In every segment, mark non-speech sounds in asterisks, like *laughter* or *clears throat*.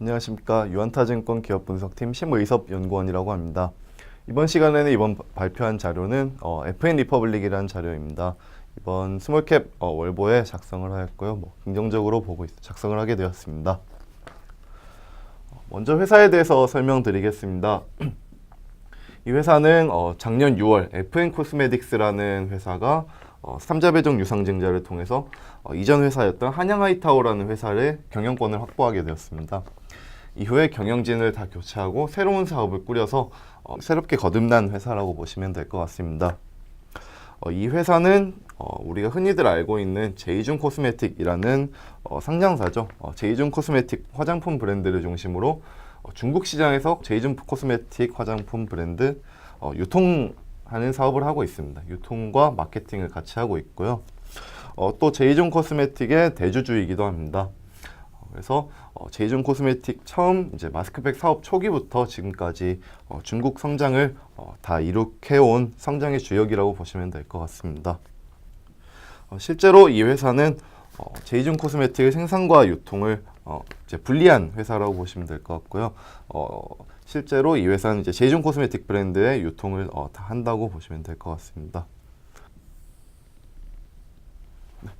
안녕하십니까 유한타증권 기업분석팀 심의섭 연구원이라고 합니다. 이번 시간에는 이번 바- 발표한 자료는 어, FN 리퍼블릭이라는 자료입니다. 이번 스몰캡 어, 월보에 작성을 하였고요. 뭐, 긍정적으로 보고 있, 작성을 하게 되었습니다. 어, 먼저 회사에 대해서 설명드리겠습니다. *clears throat* 이 회사는 어, 작년 6월 FN 코스메틱스라는 회사가 어, 3자 배정 유상증자를 통해서 어, 이전 회사였던 한양 하이타워라는 회사를 경영권을 확보하게 되었습니다. 이후에 경영진을 다 교체하고 새로운 사업을 꾸려서 어, 새롭게 거듭난 회사라고 보시면 될 것 같습니다. 어, 이 회사는 어, 우리가 흔히들 알고 있는 제이준 코스메틱이라는 어, 상장사죠. 어, 제이준 코스메틱 화장품 브랜드를 중심으로 어, 중국 시장에서 제이준 코스메틱 화장품 브랜드 어, 유통 하는 사업을 하고 있습니다. 유통과 마케팅을 같이 하고 있고요. 어, 또 제이준 코스메틱의 대주주이기도 합니다. 어, 그래서 어, 제이준 코스메틱 처음 이제 마스크팩 사업 초기부터 지금까지 어, 중국 성장을 어, 다 이룩해온 성장의 주역이라고 보시면 될 것 같습니다. 어, 실제로 이 회사는 어, 제이준 코스메틱의 생산과 유통을 어, 이제 분리한 회사라고 보시면 될 것 같고요. 어, 실제로 이 회사는 이제 제이준 코스메틱 브랜드의 유통을 어, 다 한다고 보시면 될 것 같습니다.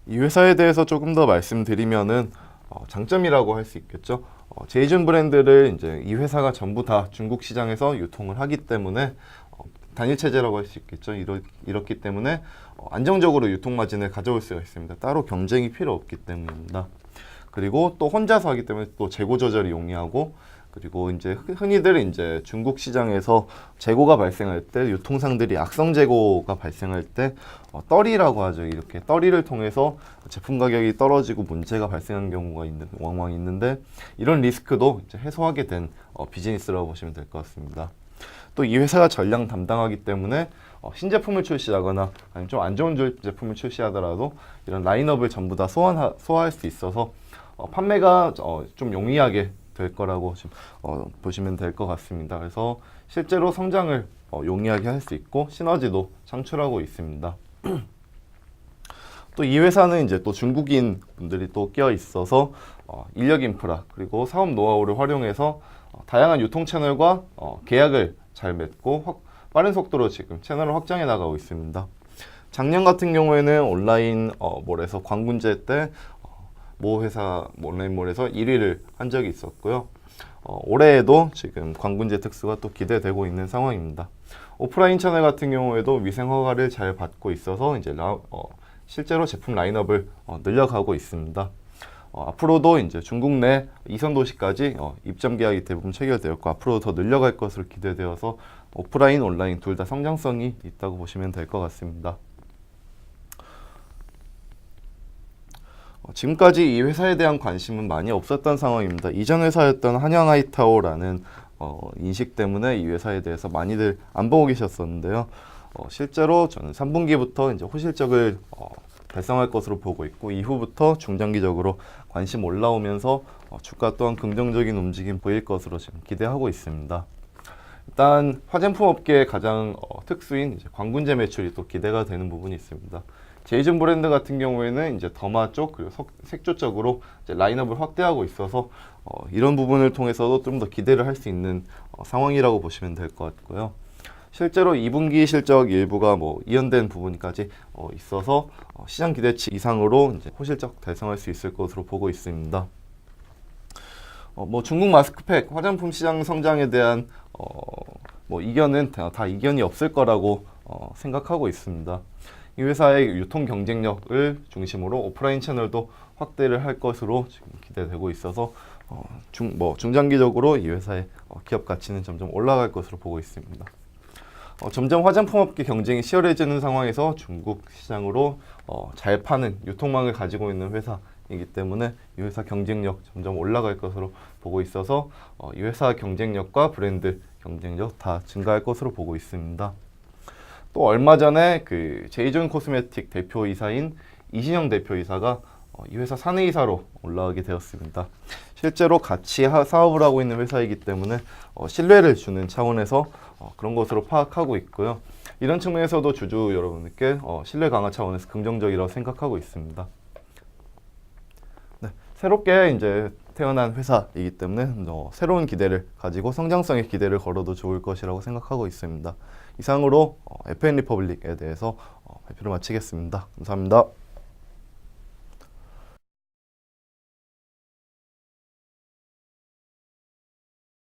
이 회사에 대해서 조금 더 말씀드리면은 어, 장점이라고 할 수 있겠죠. 어, 제이준 브랜드를 이제 이 회사가 전부 다 중국 시장에서 유통을 하기 때문에 어, 단일 체제라고 할 수 있겠죠. 이렇, 이렇기 때문에 어, 안정적으로 유통 마진을 가져올 수가 있습니다. 따로 경쟁이 필요 없기 때문입니다. 그리고 또 혼자서 하기 때문에 또 재고 조절이 용이하고 그리고 이제 흔- 흔히들 이제 중국 시장에서 재고가 발생할 때 유통상들이 악성 재고가 발생할 때 어, 떨이라고 하죠. 이렇게 떨이를 통해서 제품 가격이 떨어지고 문제가 발생한 경우가 있는 왕왕 있는데 이런 리스크도 이제 해소하게 된 어, 비즈니스라고 보시면 될 것 같습니다. 또 이 회사가 전량 담당하기 때문에 어, 신제품을 출시하거나 아니면 좀 안 좋은 제- 제품을 출시하더라도 이런 라인업을 전부 다 소화하, 소화할 수 있어서 어, 판매가 어, 좀 용이하게 될 거라고 지금 어, 보시면 될 것 같습니다. 그래서 실제로 성장을 어, 용이하게 할 수 있고 시너지도 창출하고 있습니다. *clears throat* 또 이 회사는 이제 또 중국인 분들이 또 끼어 있어서 어, 인력 인프라 그리고 사업 노하우를 활용해서 어, 다양한 유통 채널과 어, 계약을 잘 맺고 확, 빠른 속도로 지금 채널을 확장해 나가고 있습니다. 작년 같은 경우에는 온라인 어, 몰에서 광군제 때 어, 모 회사 온라인몰에서 1위를 한 적이 있었고요. 어, 올해에도 지금 광군제 특수가 또 기대되고 있는 상황입니다. 오프라인 채널 같은 경우에도 위생 허가를 잘 받고 있어서 이제 라, 어, 실제로 제품 라인업을 어, 늘려가고 있습니다. 어, 앞으로도 이제 중국 내 이선 도시까지 어, 입점 계약이 대부분 체결되었고 앞으로 더 늘려갈 것으로 기대되어서 오프라인, 온라인 둘 다 성장성이 있다고 보시면 될 것 같습니다. 지금까지 이 회사에 대한 관심은 많이 없었던 상황입니다. 이전 회사였던 한양 하이타워라는 어, 인식 때문에 이 회사에 대해서 많이들 안 보고 계셨었는데요. 어, 실제로 저는 3분기부터 이제 호실적을 어, 달성할 것으로 보고 있고 이후부터 중장기적으로 관심 올라오면서 어, 주가 또한 긍정적인 움직임 보일 것으로 지금 기대하고 있습니다. 일단 화장품 업계의 가장 어, 특수인 광군제 매출이 또 기대가 되는 부분이 있습니다. 제이준 브랜드 같은 경우에는 이제 더마 쪽 그리고 석- 색조 쪽으로 이제 라인업을 확대하고 있어서 어, 이런 부분을 통해서도 좀 더 기대를 할 수 있는 어, 상황이라고 보시면 될 것 같고요. 실제로 2분기 실적 일부가 뭐 이연된 부분까지 어, 있어서 어, 시장 기대치 이상으로 이제 호실적 달성할 수 있을 것으로 보고 있습니다. 어, 뭐 중국 마스크팩 화장품 시장 성장에 대한 어, 뭐 이견은 다, 다 이견이 없을 거라고 어, 생각하고 있습니다. 이 회사의 유통 경쟁력을 중심으로 오프라인 채널도 확대를 할 것으로 지금 기대되고 있어서 어, 중, 뭐 중장기적으로 이 회사의 어, 기업 가치는 점점 올라갈 것으로 보고 있습니다. 어, 점점 화장품 업계 경쟁이 치열해지는 상황에서 중국 시장으로 어, 잘 파는 유통망을 가지고 있는 회사이기 때문에 이 회사 경쟁력 점점 올라갈 것으로 보고 있어서 어, 이 회사 경쟁력과 브랜드 경쟁력 다 증가할 것으로 보고 있습니다. 또 얼마 전에 그 제이존 코스메틱 대표이사인 이신영 대표이사가 어, 이 회사 사내이사로 올라가게 되었습니다. 실제로 같이 하- 사업을 하고 있는 회사이기 때문에 어, 신뢰를 주는 차원에서 어, 그런 것으로 파악하고 있고요. 이런 측면에서도 주주 여러분들께 어, 신뢰 강화 차원에서 긍정적이라고 생각하고 있습니다. 네, 새롭게 이제 태어난 회사이기 때문에 어, 새로운 기대를 가지고 성장성의 기대를 걸어도 좋을 것이라고 생각하고 있습니다. 이상으로 어, FN 리퍼블릭에 대해서 어, 발표를 마치겠습니다. 감사합니다.